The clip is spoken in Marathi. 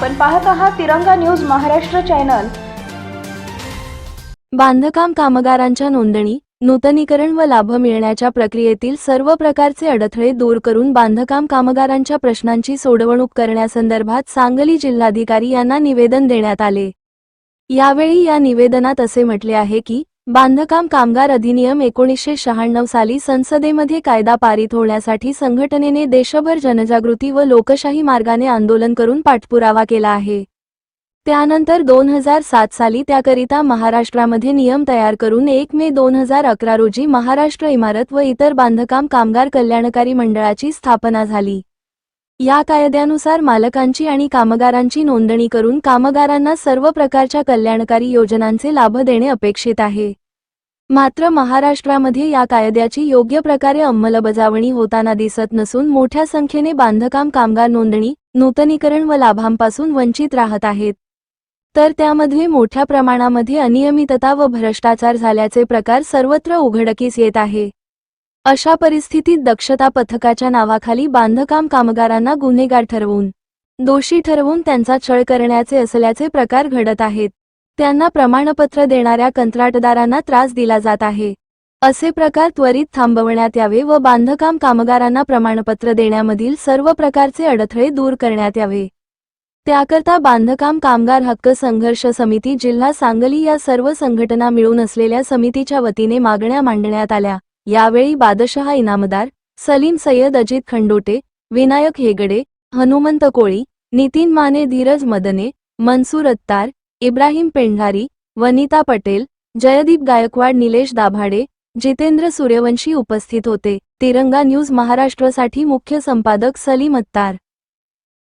आपण पाहत आहात तिरंगा न्यूज महाराष्ट्र चॅनल. बांधकाम कामगारांच्या नोंदणी नूतनीकरण व लाभ मिळण्याच्या प्रक्रियेतील सर्व प्रकारचे अडथळे दूर करून बांधकाम कामगारांच्या प्रश्नांची सोडवणूक करण्यासंदर्भात सांगली जिल्हाधिकारी यांना निवेदन देण्यात आले. यावेळी या निवेदनात असे म्हटले आहे की बांधकाम कामगार अधिनियम एकोणीसशे शहाण्णव साली संसदेमध्ये कायदा पारित होण्यासाठी संघटनेने देशभर जनजागृती व लोकशाही मार्गाने आंदोलन करून पाठपुरावा केला आहे. त्यानंतर दोन हजार सात साली त्याकरिता महाराष्ट्रामध्ये नियम तयार करून एक मे दोन हजार अकरा रोजी महाराष्ट्र इमारत व इतर बांधकाम कामगार कल्याणकारी मंडळाची स्थापना झाली. या कायद्यानुसार मालकांची आणि कामगारांची नोंदणी करून कामगारांना सर्व प्रकारच्या कल्याणकारी योजनांचे लाभ देणे अपेक्षित आहे. मात्र महाराष्ट्रामध्ये या कायद्याची योग्य प्रकारे अंमलबजावणी होताना दिसत नसून मोठ्या संख्येने बांधकाम कामगार नोंदणी नूतनीकरण व लाभांपासून वंचित राहत आहेत. तर त्यामध्ये मोठ्या प्रमाणामध्ये अनियमितता व भ्रष्टाचार झाल्याचे प्रकार सर्वत्र उघडकीस येत आहे. अशा परिस्थितीत दक्षता पथकाच्या नावाखाली बांधकाम कामगारांना गुन्हेगार ठरवून दोषी ठरवून त्यांचा छळ करण्याचे असल्याचे प्रकार घडत आहेत. त्यांना प्रमाणपत्र देणाऱ्या कंत्राटदारांना त्रास दिला जात आहे. असे प्रकार त्वरित थांबवण्यात यावे व बांधकाम कामगारांना प्रमाणपत्र देण्यामधील सर्व प्रकारचे अडथळे दूर करण्यात यावे. त्याकरता बांधकाम कामगार हक्क संघर्ष समिती जिल्हा सांगली या सर्व संघटना मिळून असलेल्या समितीच्या वतीने मागण्या मांडण्यात आल्या. यावेळी बादशहा इनामदार सलीम सय्यद अजित खंडोटे विनायक हेगडे हनुमंत कोळी नितीन माने धीरज मदने मनसूर अत्तार इब्राहिम पेंढारी वनिता पटेल जयदीप गायकवाड निलेश दाभाडे जितेंद्र सूर्यवंशी उपस्थित होते. तिरंगा न्यूज महाराष्ट्रसाठी मुख्य संपादक सलीम अत्तार.